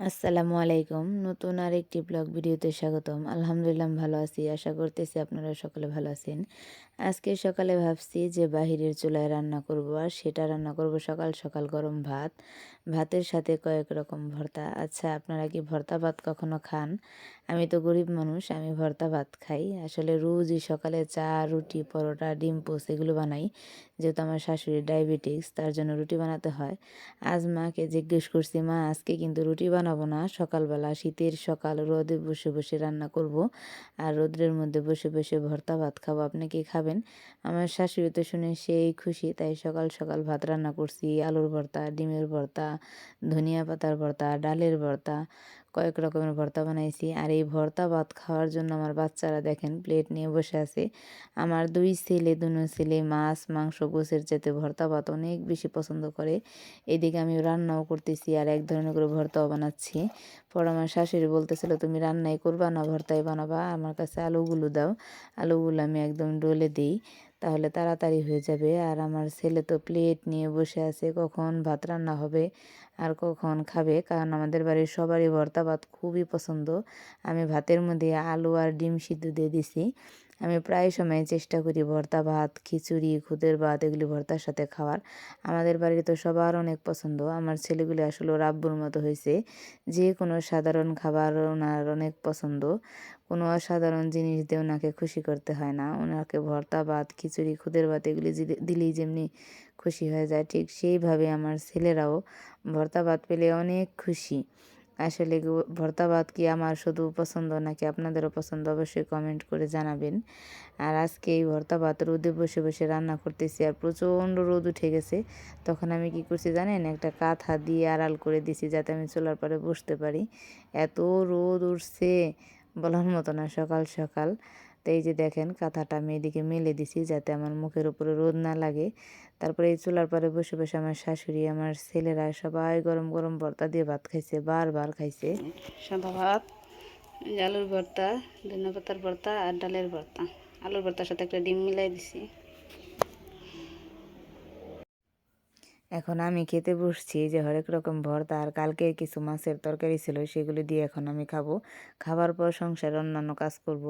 আসসালামু আলাইকুম। নতুন আর একটি ব্লগ ভিডিওতে স্বাগতম। আলহামদুলিল্লাহ ভালো আছি। আশা করতেছি আপনারা সকলে ভালো আছেন। আজকে সকালে ভাবছি যে বাহিরের চুলায় রান্না করব আর সেটা রান্না করব সকাল সকাল গরম ভাত, ভাতের সাথে কয়েক রকম ভর্তা। আচ্ছা আপনারা কি ভর্তা ভাত কখনো খান? আমি তো গরিব মানুষ, আমি ভর্তা ভাত খাই। আসলে রোজই সকালে চা, রুটি, পরোটা, ডিম, পোস এগুলো বানাই। যেহেতু আমার শাশুড়ির ডায়াবেটিক্স তার জন্য রুটি বানাতে হয়। আজ মাকে জিজ্ঞেস করছি, মা, আজকে কিন্তু রুটি বানাবো না। সকালবেলা শীতের সকাল, রোদে বসে বসে রান্না করব আর রোদ্রের মধ্যে বসে বসে ভর্তা ভাত খাব। আপনি কি খাবেন? আমার শাশুড়ি তো শুনে সেই খুশি, তাই সকাল সকাল ভাত রান্না করছি। আলুর ভর্তা, ডিমের ভর্তা, ধনিয়া পাতার ভর্তা, ডালের ভর্তা। কয়েক রকমের ভর্তা বানাইছি। আর এই ভর্তা ভাত খাওয়ার জন্য আমার বাচ্চারা দেখেন প্লেট নিয়ে বসে আছে। আমার দুই ছেলে, দুনো ছেলে মাছ, মাংস, গোছের যেতে ভর্তা ভাত অনেক বেশি পছন্দ করে। এদিকে আমি রান্নাও করতেছি আর এক ধরনের করে ভর্তাও বানাচ্ছি। পর আমার শাশুড়ি বলতেছিল, তুমি রান্নাই করবা না, ভর্তাই বানাবা। আমার কাছে আলুগুলো দাও। আলুগুলো আমি একদম ডলে দিই। তাহলে তাড়াতাড়ি হয়ে যাবে। আর আমার ছেলে তো প্লেট নিয়ে বসে আছে, কখন ভাত রান্না হবে আর কখন খাবে? কারণ আমাদের বাড়ির সবারই ভর্তা ভাত খুবই পছন্দ। আমি ভাতের মধ্যে আলু আর ডিম সিদ্ধ দিয়ে দিছি। আমি প্রায় সময় চেষ্টা করি ভর্তা ভাত, খিচুড়ি, খুদের ভাত এগুলি ভর্তার সাথে খাওয়ার। আমাদের বাড়িতে তো সবার অনেক পছন্দ। আমার ছেলেগুলি আসলে ওর আব্বুর মতো হয়েছে। যে কোনো সাধারণ খাবার ওনার অনেক পছন্দ। কোনো অসাধারণ জিনিস দিয়ে ওনাকে খুশি করতে হয় না। ওনাকে ভর্তা ভাত, খিচুড়ি, খুদের ভাত এগুলি দিলেই যেমনি খুশি হয়ে যায়। ঠিক সেইভাবে আমার ছেলেরাও ভর্তা ভাত পেলে অনেক খুশি। আসলে ভর্তা ভাত কি আমার শুধু পছন্দ নাকি আপনাদেরও পছন্দ? অবশ্যই কমেন্ট করে জানাবেন। আর আজকে এই ভর্তা ভাত রোদে বসে বসে রান্না করতেছি আর প্রচণ্ড রোদ উঠে গেছে। তখন আমি কি করছি জানেন? একটা কাঁথা দিয়ে আড়াল করে দিছি যাতে আমি চলার পরে বসতে পারি। এত রোদ উঠছে, বলার মতো না সকাল সকাল। তো এই যে দেখেন কাঁথাটা আমি এদিকে মেলে দিছি যাতে আমার মুখের উপরে রোদ না লাগে। তারপরে এই চুলার পরে বসে বসে আমার শাশুড়ি আমার ছেলেরা সবাই গরম গরম ভর্তা দিয়ে ভাত খাইছে বারবার খাইছে। সাদা ভাত আলুর ভর্তা ধনিয়া পাতার ভর্তা আর ডালের ভর্তা। আলুর ভর্তার সাথে একটা ডিম মিলাই দিছি। এখন আমি খেতে বসছি যে হরেক রকম ভর্তা আর কালকে কিছু মাছের তরকারি ছিল সেগুলো দিয়ে এখন আমি খাব। খাবার পর সংসার অন্যান্য কাজ করব।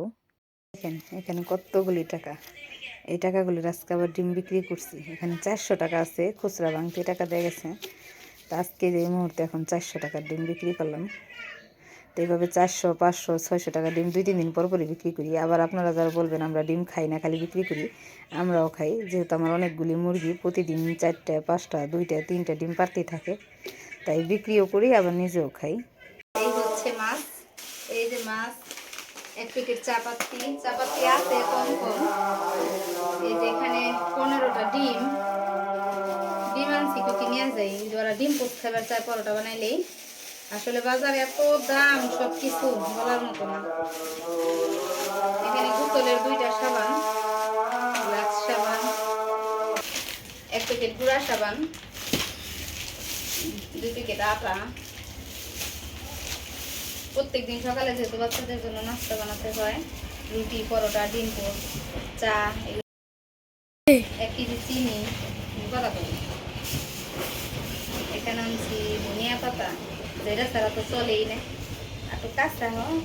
দেখেন, এখানে কতগুলি টাকা? এই টাকাগুলি আজকে আবার ডিম বিক্রি করছি। এখানে চারশো টাকা আছে, খুচরা ভাঙতি টাকা দিয়ে গেছে। তো আজকে এই মুহূর্তে এখন চারশো টাকার ডিম বিক্রি করলাম। তো এইভাবে চারশো, পাঁচশো, ছয়শো টাকা ডিম দুই, তিন দিন পর পরই বিক্রি করি। আবার আপনারা যারা বলবেন আমরা ডিম খাই না, খালি বিক্রি করি, আমরাও খাই। যেহেতু আমার অনেকগুলি মুরগি, প্রতিদিন চারটা, পাঁচটা, দুইটা, তিনটা ডিম পারতেই থাকে। তাই বিক্রিও করি, আবার নিজেও খাই। এই হচ্ছে মাছ। এই যে মাছ এক প্যাকেট চাপাতি চাপাতি আছে কম কম। এই যে এখানে পনেরোটা ডিম। ডিম আনছি কুকি নিয়ে যাই। ওরা ডিম পোস্ট খাবার চায় পরোটা বানাইলেই। আসলে বাজারে এত দাম সব কিছু বলার মতো না। এখানে গুতলের দুইটা সাবান লাক্স সাবান, এক প্যাকেট গুঁড়া সাবান, দুই প্যাকেট আটা। প্রত্যেক দিন সকালে যেহেতু বাচ্চাদের জন্য নাস্তা বানাতে হয়, রুটি, পরোটা, ডিম পোস্ট চা এক কেজি চিনি কথা বলি। এখানে আনছি ধনিয়া পাতা, যেটা ছাড়া তো চলেই না। একটু কাঁচা হয়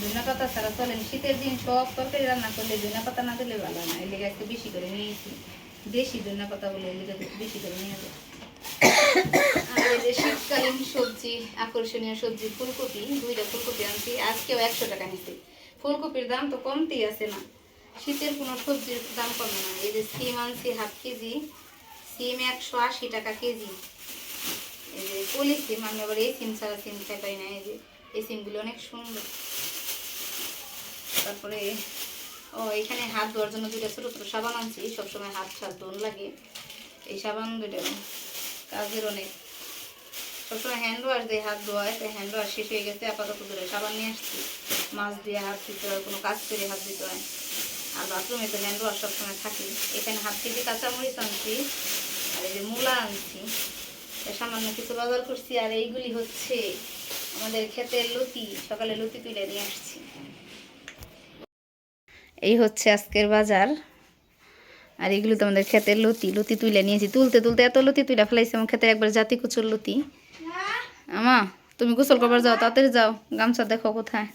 ধনিয়া পাতা ছাড়া চলেন শীতের দিন সব তরকারি রান্না করলে ধনিয়া পাতা না দিলে ভালো না। এই লেগে একটু বেশি করে নিয়েছি। দেশি ধনিয়া পাতা বলে এই লেগে বেশি করে নিয়ে যাব শীতকালীন সবজি, আকর্ষণীয় সবজি, ফুলকপি, দুইটা ফুলকপি আনছি। আজকেও একশো টাকা নিচ্ছি ফুলকপির দাম তো কমতেই আছে না। শীতের কোনো সবজির দাম কমে না। এই যে সিম আনছি হাফ কেজি। সিম একশো আশি টাকা কেজি। এই যে পলি সিম, আমি আবার এই সিম ছাড়া সিম খাই পাই না। এই যে এই সিমগুলো অনেক সুন্দর। তারপরে, ও, এখানে হাত ধোয়ার জন্য দুইটা ছোটো ছোটো সাবান আনছি। সবসময় হাত ছাড় দোন লাগে। এই সাবান দুইটা কাজের অনেক। সবসময় হ্যান্ড ওয়াশ দিয়ে হাত ধোয়ায় তাই হ্যান্ড ওয়াশ শেষ হয়ে গেছে, আপাতত ধরে সাবান নিয়ে আসছি। মাছ দিয়ে হাত দিতে হয়, কোনো কাজ করে হাত দিতে হয়। আর বাথরুমে তো হ্যান্ড ওয়াশ সবসময় থাকে। এখানে হাত কেজি কাঁচামরিচ আনছি, আর এই যে মূলা আনছি। সামান্য কিছু বাজার করছি, আর এইগুলি হচ্ছে আমাদের ক্ষেতের লতি, সকালে লতি তুলে নিয়ে আসছি। এই হচ্ছে আজকের বাজার। আর এগুলো তো আমাদের ক্ষেতের লতি। লতি তুলে নিয়েছি তুলতে তুলতে এত লতি তুলে ফেলাইছি আমার ক্ষেতের একবার জাতি কুচুর লতি। আমা তুমি গোসল করবার যাও তাড়াতাড়ি যাও। গামছা দেখো কোথায়।